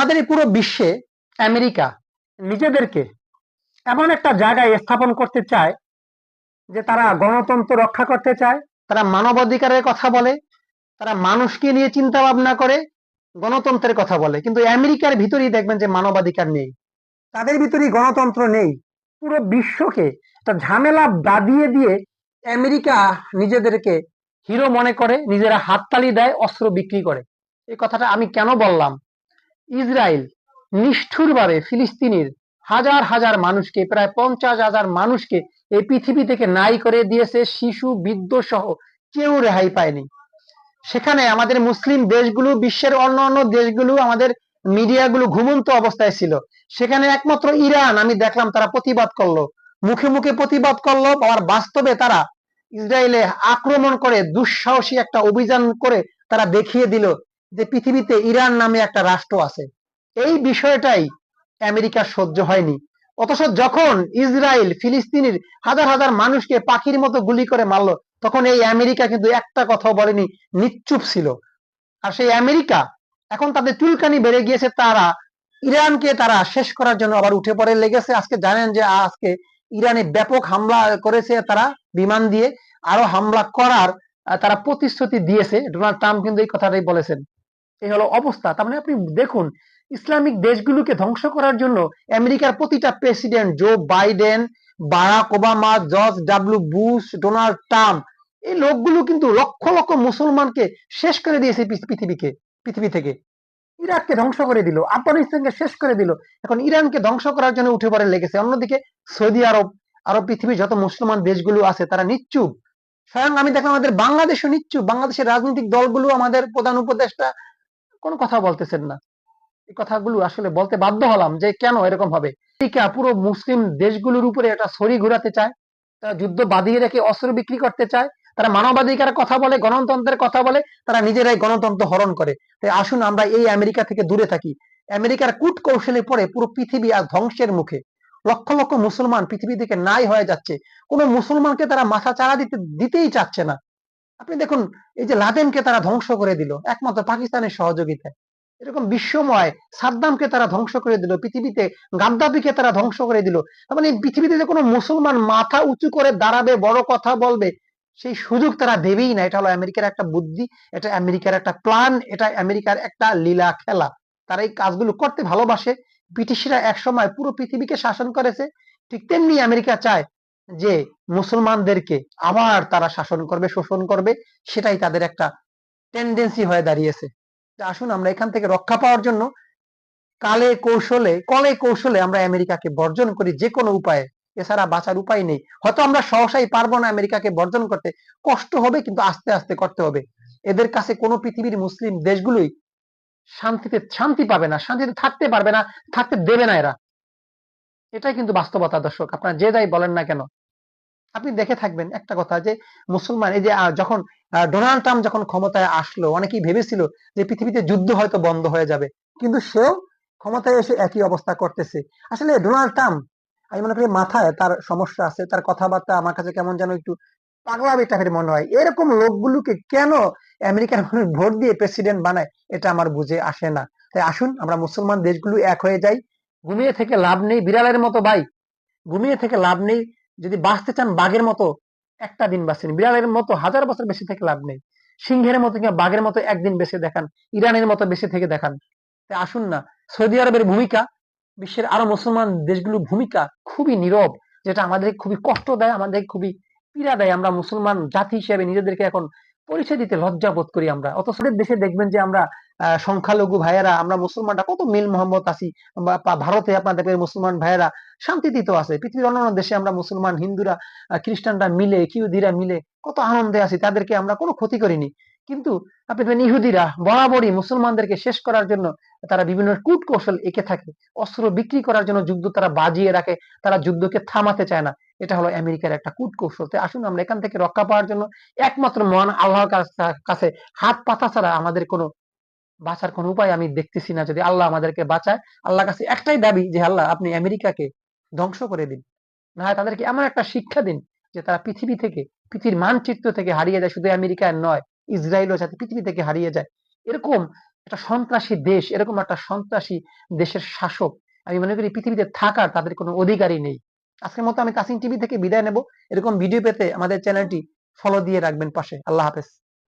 আমাদের এই পুরো বিশ্বে আমেরিকা নিজেদেরকে এমন একটা জায়গায় স্থাপন করতে চায় যে তারা গণতন্ত্র রক্ষা করতে চায়, তারা মানবাধিকারের কথা বলে, তারা মানুষকে নিয়ে চিন্তা ভাবনা করে, গণতন্ত্রের কথা বলে। কিন্তু আমেরিকার ভিতরেই দেখবেন যে মানবাধিকার নেই। তাদের ভিতরেই গণতন্ত্র নেই। পুরো বিশ্বকে একটা ঝামেলা বাদিয়ে দিয়ে আমেরিকা নিজেদেরকে হিরো মনে করে, নিজেরা হাততালি দেয়, অস্ত্র বিক্রি করে। এই কথাটা আমি কেন বললাম? ইসরায়েল নিষ্ঠুরভাবে ফিলিস্তিনির হাজার হাজার মানুষকে, প্রায় পঞ্চাশ হাজার মানুষকে এই পৃথিবী থেকে নাই করে দিয়েছে, শিশু, বৃদ্ধ সহ কেউ রেহাই পায়নি। সেখানে আমাদের মুসলিম দেশগুলো, বিশ্বের অন্য অন্য দেশগুলো, আমাদের মিডিয়াগুলো ঘুমন্ত অবস্থায় ছিল। সেখানে একমাত্র ইরান, আমি দেখলাম তারা প্রতিবাদ করল। মুখে মুখে প্রতিবাদ করল আবার বাস্তবে তারা ইসরায়েলে আক্রমণ করে দুঃসাহসী একটা অভিযান করে তারা দেখিয়ে দিল যে পৃথিবীতে ইরান নামে একটা রাষ্ট্র আছে, এই বিষয়টাই আমেরিকার সহ্য হয়নি। অথচ যখন ইসরায়েল ফিলিস্তিনির হাজার হাজার মানুষকে পাখির মতো গুলি করে মারলো, তখন এই আমেরিকা কিন্তু একটা কথা বলেনি নিশ্চুপ ছিল। আর সেই আমেরিকা এখন তাদের চুলকানি বেড়ে গিয়েছে, তারা ইরানকে তারা শেষ করার জন্য আবার উঠে পড়ে লেগেছে। আজকে জানেন যে আজকে ইরানে ব্যাপক হামলা করেছে তারা, বিমান দিয়ে। আরও হামলা করার তারা প্রতিশ্রুতি দিয়েছে। ডোনাল্ড ট্রাম্প কিন্তু এই কথাটাই বলেছেন। এই হলো অবস্থা। তার মানে আপনি দেখুন, ইসলামিক দেশগুলোকে ধ্বংস করার জন্য আমেরিকার প্রতিটা president Joe Biden Barack Obama George W Bush Donald Trump এই লোকগুলো কিন্তু লক্ষ লক্ষ মুসলমানকে শেষ করে দিয়েছে পৃথিবীকে, পৃথিবী থেকে। ইরাককে ধ্বংস করে দিল, আফগানিস্তানকে শেষ করে দিল। এখন ইরানকে ধ্বংস করার জন্য উঠে পড়ে লেগেছে। অন্যদিকে সৌদি আরব আরব পৃথিবীর যত মুসলমান দেশগুলো আছে, তারা নিশ্চুপ স্বয়ং আমি দেখলাম আমাদের বাংলাদেশও নিশ্চুপ বাংলাদেশের রাজনৈতিক দলগুলো আমাদের প্রধান উপদেষ্টা কোনো কথা বলতেছেন না। এই কথাগুলো আসলে বলতে বাধ্য হলাম যে কেন এরকম হবে? আমেরিকা পুরো মুসলিম দেশগুলোর উপরে একটা ছড়ি ঘুরাতে চায়, তারা যুদ্ধ বাঁধিয়ে রেখে অস্ত্র বিক্রি করতে চায়, তারা মানবাধিকারের কথা বলে, গণতন্ত্রের কথা বলে, তারা নিজেরাই গণতন্ত্র হরণ করে। তাই আসুন আমরা এই আমেরিকা থেকে দূরে থাকি। আমেরিকার কূট কৌশলে পড়ে পুরো পৃথিবী আর ধ্বংসের মুখে। লক্ষ লক্ষ মুসলমান পৃথিবী থেকে নাই হয়ে যাচ্ছে। কোনো মুসলমানকে তারা মাথা চারা দিতে, দিতেই চাচ্ছে না। আপনি দেখুন, এই যে লাদেনকে তারা ধ্বংস করে দিল, একমাত্র পাকিস্তানের সহযোগিতায় এরকম বিশ্বময় সাদ্দামকে তারা ধ্বংস করে দিল, পৃথিবীতে গাদ্দাফিকে তারা ধ্বংস করে দিল। মানে পৃথিবীতে যে কোনো মুসলমান মাথা উঁচু করে দাঁড়াবে, বড় কথা বলবে, সেই সুযোগ তারা দেবেই না। এটা হলো আমেরিকার একটা বুদ্ধি, এটা আমেরিকার একটা প্ল্যান, এটা আমেরিকার একটা লীলা, খেলা। তারা এই কাজগুলো করতে ভালোবাসে। ব্রিটিশরা একসময় পুরো পৃথিবীকে শাসন করেছে। ঠিক তেমনি আমেরিকা চায় যে মুসলমানদেরকে আবার তারা শাসন করবে, শোষণ করবে, সেটাই তাদের একটা টেন্ডেন্সি হয়ে দাঁড়িয়েছে। আসুন আমরা এখান থেকে রক্ষা পাওয়ার জন্য কালে কৌশলে, কলে কৌশলে আমরা আমেরিকাকে বর্জন করি যে কোনো উপায়ে। এছাড়া বাঁচার উপায় নেই। হয়তো আমরা সহসাই পারব না আমেরিকাকে বর্জন করতে। কষ্ট হবে কিন্তু আস্তে আস্তে করতে হবে। এদের কাছে কোনো পৃথিবীর মুসলিম দেশগুলোই শান্তিতে শান্তি পাবে না, শান্তিতে থাকতে পারবে না, থাকতে দেবে না এরা। এটাই কিন্তু বাস্তবতা দর্শক। আপনারা যে যাই বলেন না কেন আপনি দেখে থাকবেন একটা কথা যে মুসলমান এই যে যখন ডোনাল্ড ট্রাম্প যখন ক্ষমতায় আসলো, অনেকেই ভেবেছিল যে পৃথিবীতে যুদ্ধ হয়তো বন্ধ হয়ে যাবে। কিন্তু সেও ক্ষমতায় এসে একই অবস্থা করতেছে। আসলে ডোনাল্ড ট্রাম্প, আমি মনে করি মাথায় তার সমস্যা আছে, তার কথাবার্তা আমার কাছে কেমন যেন একটু পাগলামি টাইপের মনে হয়। এরকম লোকগুলোকে কেন আমেরিকার মানুষ ভোট দিয়ে প্রেসিডেন্ট বানায়, এটা আমার বুঝে আসে না। তাই আসুন, আমরা মুসলমান দেশগুলো এক হয়ে যাই। ঘুমিয়ে থেকে লাভ নেই, বিড়ালের মতো ভাই। ঘুমিয়ে থেকে লাভ নেই যদি বাঁচতে চান বাঘের মতো, একটা দিন বাঁচেন বিড়ালের মতো হাজার বছর বেশি থেকে লাভ নেই। সিংহের মতো কিংবা বাঘের মতো একদিন বেঁচে দেখান, ইরানের মতো বেঁচে থেকে দেখান। আসুন না, সৌদি আরবের ভূমিকা, বিশ্বের আরও মুসলমান দেশগুলোর ভূমিকা খুবই নীরব, যেটা আমাদের খুবই কষ্ট দেয় আমাদের খুবই পীড়া দেয়। আমরা মুসলমান জাতি হিসেবে নিজেদেরকে এখন পরিচয় দিতে লজ্জা বোধ করি আমরা। অথচ দেশে দেখবেন যে আমরা সংখ্যালঘু ভাইয়েরা, আমরা মুসলমানরা কত মিল মোহাম্মদ আছি ভারতে আপনার দেখবেন মুসলমান ভাইয়েরা শান্তিতে তো আছে। পৃথিবীর অন্যান্য দেশে আমরা মুসলমান, হিন্দুরা খ্রিস্টানরা মিলে কিউদিরা মিলে কত আনন্দে আছি, তাদেরকে আমরা কোনো ক্ষতি করিনি। কিন্তু আপনি দেখবেন ইহুদিরা, বরাবরই মুসলমানদেরকে শেষ করার জন্য তারা বিভিন্ন কূট কৌশল এঁকে থাকে। অস্ত্র বিক্রি করার জন্য যুদ্ধ তারা বাজিয়ে রাখে, তারা যুদ্ধকে থামাতে চায় না। এটা হলো আমেরিকার একটা কূট কৌশল তাই আসুন আমরা এখান থেকে রক্ষা পাওয়ার জন্য একমাত্র মহান আল্লাহর কাছে হাত পাতা ছাড়া আমাদের কোনো বাঁচার কোনো উপায় আমি দেখতেছি না। যদি আল্লাহ আমাদেরকে বাঁচায়, আল্লাহর কাছে একটাই দাবি যে, আল্লাহ আপনি আমেরিকাকে ধ্বংস করে দিন। না হয় তাদেরকে এমন একটা শিক্ষা দিন যে, তারা পৃথিবী থেকে, পৃথিবীর মানচিত্র থেকে হারিয়ে যায়। শুধু আমেরিকায় নয়, ইসরায়েলও যাতে পৃথিবী থেকে হারিয়ে যায়। এরকম একটা সন্ত্রাসী দেশ, এরকম একটা সন্ত্রাসী দেশের শাসক, আমি মনে করি পৃথিবীতে থাকার তাদের কোনো অধিকারই নেই। আজকের মতো আমি কাসিং টিভি থেকে বিদায় নেব। এরকম ভিডিও পেতে আমাদের চ্যানেলটি ফলো দিয়ে রাখবেন পাশে। আল্লাহ হাফেজ।